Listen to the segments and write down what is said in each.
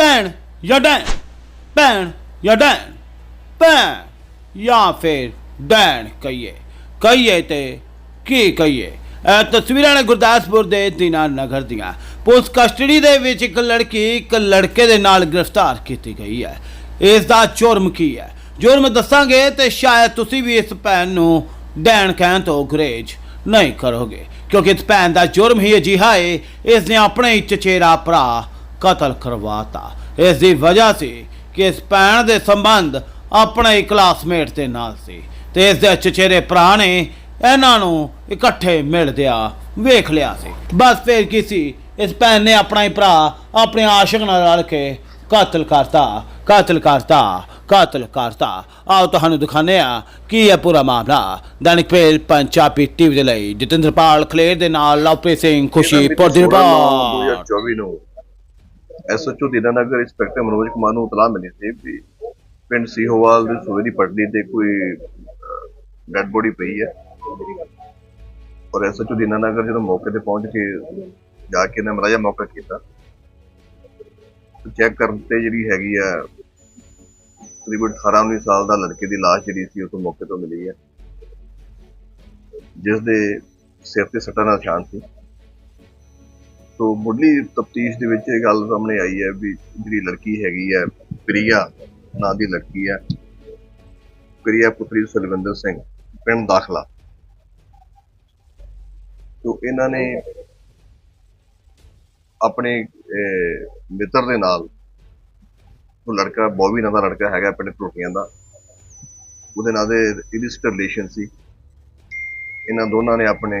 ਭੈਣ ਜਾਂ ਡੈਣ? ਭੈਣ ਜਾਂ ਡੈਣ? ਭੈਣ ਜਾਂ ਫਿਰ ਡੈਣ ਕਹੀਏ। ਕਹੀਏ ਤੇ ਕੀ ਕਹੀਏ? ਇਹ ਤਸਵੀਰਾਂ ਨੇ ਗੁਰਦਾਸਪੁਰ ਦੇ ਦੀਨਾ ਨਗਰ ਦੀਆਂ। ਪੁਲਿਸ ਕਸਟਡੀ ਦੇ ਵਿੱਚ ਇੱਕ ਲੜਕੀ ਇੱਕ ਲੜਕੇ ਦੇ ਨਾਲ ਗ੍ਰਿਫਤਾਰ ਕੀਤੀ ਗਈ ਹੈ। ਇਸ ਦਾ ਜੁਰਮ ਕੀ ਹੈ? ਜੁਰਮ ਦੱਸਾਂਗੇ ਤੇ ਸ਼ਾਇਦ ਤੁਸੀਂ ਵੀ ਇਸ ਭੈਣ ਨੂੰ ਡੈਣ ਕਹਿਣ ਤੋਂ ਗੁਰੇਜ ਨਹੀਂ ਕਰੋਗੇ। ਕਿਉਂਕਿ ਇਸ ਭੈਣ ਦਾ ਜੁਰਮ ਹੀ ਅਜਿਹਾ ਹੈ ਇਸ ਨੇ ਆਪਣੇ ਹੀ ਚਚੇਰਾ ਭਰਾ ਕਤਲ ਕਰਵਾਤਾ। ਇਸ ਦੀ ਵਜ੍ਹਾ ਸੀ ਕਿ ਇਸ ਭੈਣ ਦੇ ਸੰਬੰਧ ਆਪਣੇ ਹੀ ਕਲਾਸਮੇਟ ਦੇ ਨਾਲ ਸੀ ਤੇ ਇਸ ਦੇ ਚਚੇਰੇ ਭਰਾ ਨੇ ਇਹਨਾਂ ਨੂੰ ਇਕੱਠੇ ਮਿਲਦਿਆਂ ਵੇਖ ਲਿਆ ਸੀ। ਬਸ ਫਿਰ ਕੀ ਸੀ? ਇਸ ਭੈਣ ਨੇ ਆਪਣਾ ਹੀ ਭਰਾ ਆਪਣੇ ਆਸ਼ਿਕ ਨਾਲ ਰਲ ਕੇ ਕਤਲ ਕਰਤਾ ਕਤਲ ਕਰਤਾ ਕਤਲ ਕਰਤਾ। ਆਓ ਤੁਹਾਨੂੰ ਦਿਖਾਉਂਦੇ ਆ ਕੀ ਹੈ ਪੂਰਾ ਮਾਮਲਾ। ਦੈਨਿਕ ਪੇਲ ਪੰਜਾਬੀ ਟੀਵੀ ਦੇ ਲਈ ਜਤਿੰਦਰਪਾਲ ਖਲੇਰ ਦੇ ਨਾਲ ਲਵਪ੍ਰੀਤ ਸਿੰਘ ਖੁਸ਼ੀ ਪੁਰਦਿਰਪਾਲ 2024 ਨੂੰ ਐਸਐਚਓ ਦੀਨਾਨਗਰ ਇੰਸਪੈਕਟਰ ਮਨੋਜ ਕੁਮਾਰ ਨੂੰ ਇਤਲਾਹ ਮਿਲੀ ਸੀ ਵੀ ਪਿੰਡ ਸੀਹੋਵਾਲ ਦੇ ਸੂਏ ਦੀ ਪਟੜੀ ਤੇ ਕੋਈ ਡੈੱਡ ਬੋਡੀ ਪਈ ਹੈ। ਔਰ ਐਸਐਚਓ ਦੀਨਾਨਗਰ ਜਦੋਂ ਮੌਕੇ ਤੇ ਪਹੁੰਚ ਕੇ ਜਾ ਕੇ ਨੇ ਮਰਾਜਾ ਮੌਕਾ ਕੀਤਾ ਚੈੱਕ ਕਰਨ ਤੇ ਜਿਹੜੀ ਹੈਗੀ ਆ, ਤਕਰੀਬਨ 18 19 ਸਾਲ ਦਾ ਲੜਕੇ ਦੀ ਲਾਸ਼ ਜਿਹੜੀ ਸੀ ਉਸ ਮੌਕੇ ਤੋਂ ਮਿਲੀ ਹੈ। ਜਿਸ ਦੇ ਸਿਰ ਤੇ ਸੱਟਾਂ ਦਾ ਨਿਸ਼ਾਨ ਸੀ। ਤੋ ਮੁੱਢਲੀ ਤਫਤੀਸ਼ ਦੇ ਵਿੱਚ ਇਹ ਗੱਲ ਸਾਹਮਣੇ ਆਈ ਹੈ ਵੀ ਜਿਹੜੀ ਲੜਕੀ ਹੈਗੀ ਹੈ, ਪ੍ਰਿਆ ਨਾਂ ਦੀ ਲੜਕੀ ਹੈ, ਪ੍ਰਿਆ ਪੁੱਤਰੀ ਸੁਲਵਿੰਦਰ ਸਿੰਘ, ਪਿੰਡ ਦਾਖਲਾ। ਤੋ ਇਹਨਾਂ ਨੇ ਆਪਣੇ ਮਿੱਤਰ ਦੇ ਨਾਲ ਉਹ ਲੜਕਾ ਬੋਬੀ ਨਾਂ ਦਾ ਲੜਕਾ ਹੈਗਾ ਪਿੰਡ ਟੋਟੀਆਂ ਦਾ। ਉਹਦੇ ਨਾਲ ਦੇ ਇਲਿਸਟ ਰਿਲੇਸ਼ਨ ਸੀ। ਇਹਨਾਂ ਦੋਨਾਂ ਨੇ ਆਪਣੇ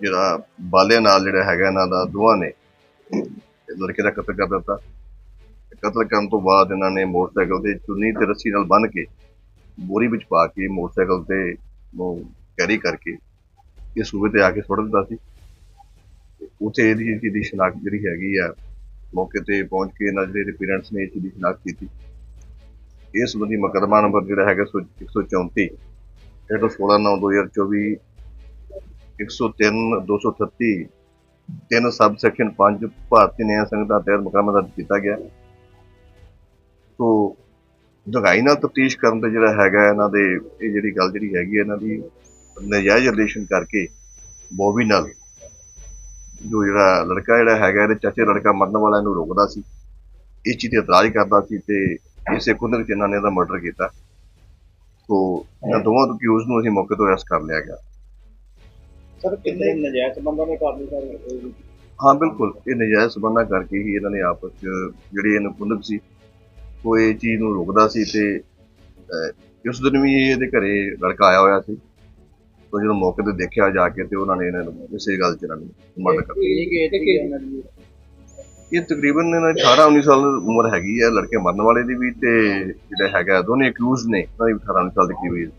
ਜਿਹੜਾ ਬਾਲਿਆਂ ਨਾਲ ਜਿਹੜਾ ਹੈਗਾ ਇਹਨਾਂ ਦਾ ਦੋਵਾਂ ਨੇ ਲੜਕੇ ਦਾ ਕਤਲ ਕਰ ਦਿੱਤਾ। ਕਤਲ ਕਰਨ ਤੋਂ ਬਾਅਦ ਇਹਨਾਂ ਨੇ ਮੋਟਰਸਾਈਕਲ ਤੇ ਚੁੰਨੀ ਤੇ ਰੱਸੀ ਨਾਲ ਬੰਨ੍ਹ ਕੇ ਬੋਰੀ ਵਿੱਚ ਪਾ ਕੇ ਮੋਟਰਸਾਈਕਲ ਤੇ ਨੂੰ ਕੈਰੀ ਕਰਕੇ ਇਹ ਸੂਬੇ ਤੇ ਆ ਕੇ ਸੁੱਟ ਦਿੱਤਾ ਸੀ। ਉੱਥੇ ਇਹਦੀ ਚੀਜ਼ ਦੀ ਸ਼ਨਾਖਤ ਜਿਹੜੀ ਹੈਗੀ ਆ, ਮੌਕੇ ਤੇ ਪਹੁੰਚ ਕੇ ਇਹਨਾਂ ਜਿਹੜੇ ਪੇਰੈਂਟਸ ਨੇ ਇਸ ਚੀਜ਼ ਦੀ ਸ਼ਨਾਖਤ ਕੀਤੀ। ਇਸ ਸੰਬੰਧੀ ਮੁਕੱਦਮਾ ਨੰਬਰ ਜਿਹੜਾ ਹੈਗਾ ਸੌ- 134 ਇਹ ਤੋਂ 16 9 2024 103 238 ਤਿੰਨ ਸਬ ਸੈਕਸ਼ਨ 5 ਭਾਰਤੀ ਨਿਆਂ ਸੰਹਿਤਾ ਤਹਿਤ ਮੁਕੱਦਮਾ ਦਰਜ ਕੀਤਾ ਗਿਆ। ਤੋਂ ਜਗਾਈ ਨਾਲ ਤਫਤੀਸ਼ ਕਰਨ ਤੇ ਜਿਹੜਾ ਹੈਗਾ ਇਹਨਾਂ ਦੇ ਇਹ ਜਿਹੜੀ ਗੱਲ ਜਿਹੜੀ ਹੈਗੀ ਇਹਨਾਂ ਦੀ ਨਜਾਇਜ਼ ਰਿਲੇਸ਼ਨ ਕਰਕੇ ਬੋਬੀ ਨਾਲ ਜੋ ਜਿਹੜਾ ਲੜਕਾ ਜਿਹੜਾ ਹੈਗਾ, ਇਹਦੇ ਚਾਚੇ ਲੜਕਾ ਮਰਨ ਵਾਲਾ ਇਹਨੂੰ ਰੋਕਦਾ ਸੀ। ਇਸ ਚੀਜ਼ ਤੇ ਇਤਰਾਜ਼ ਕਰਦਾ ਸੀ ਤੇ ਇਸੇ ਕੁੰਦਨ ਚ ਇਹਨਾਂ ਨੇ ਇਹਦਾ ਮਰਡਰ ਕੀਤਾ। ਤੋਂ ਇਹਨਾਂ ਦੋਵਾਂ ਤੋਂ ਅਕਿਊਜ਼ ਨੂੰ ਅਸੀਂ ਮੌਕੇ ਤੋਂ ਅਰੈਸਟ ਕਰ ਲਿਆ ਗਿਆ। ਸਰ ਕਿੰਨੇ ਨਜਾਇਜ਼ ਸੰਬੰਧਾਂ ਹਾਂ ਬਿਲਕੁਲ। ਇਹ ਨਜਾਇਜ਼ ਸਬੰਧਾਂ ਕਰਕੇ ਹੀ ਇਹਨਾਂ ਨੇ ਆਪਸ ਚ ਜਿਹੜੀ ਇਹਨੂੰ ਕੁੰਦਕ ਸੀ ਇਹ ਚੀਜ਼ ਨੂੰ ਰੋਕਦਾ ਸੀ ਤੇ ਉਸ ਦਿਨ ਵੀ ਇਹਦੇ ਘਰੇ ਲੜਕਾ ਆਇਆ ਹੋਇਆ ਸੀ। ਤੋਂ ਜਦੋਂ ਮੌਕੇ ਤੇ ਦੇਖਿਆ ਜਾ ਕੇ ਤੇ ਉਹਨਾਂ ਨੇ ਇਹਨਾਂ ਨੂੰ ਇਸੇ ਗੱਲ ਚ ਇਹਨਾਂ ਨੂੰ ਮਰਡਰ ਕਰ ਦਿੱਤਾ। ਇਹ ਦੀ? ਤਕਰੀਬਨ ਇਹਨਾਂ ਦੀ 18 19 ਸਾਲ ਉਮਰ ਹੈਗੀ ਹੈ ਲੜਕੇ ਮਰਨ ਵਾਲੇ ਦੀ ਵੀ ਤੇ ਜਿਹੜਾ ਹੈਗਾ ਦੋਨੇ ਅਕਿਊਜ਼ ਨੇ। ਉਹਨਾਂ ਦੀ ਵੀ 18 19 ਸਾਲ ਦੀ ਕਰੀਬ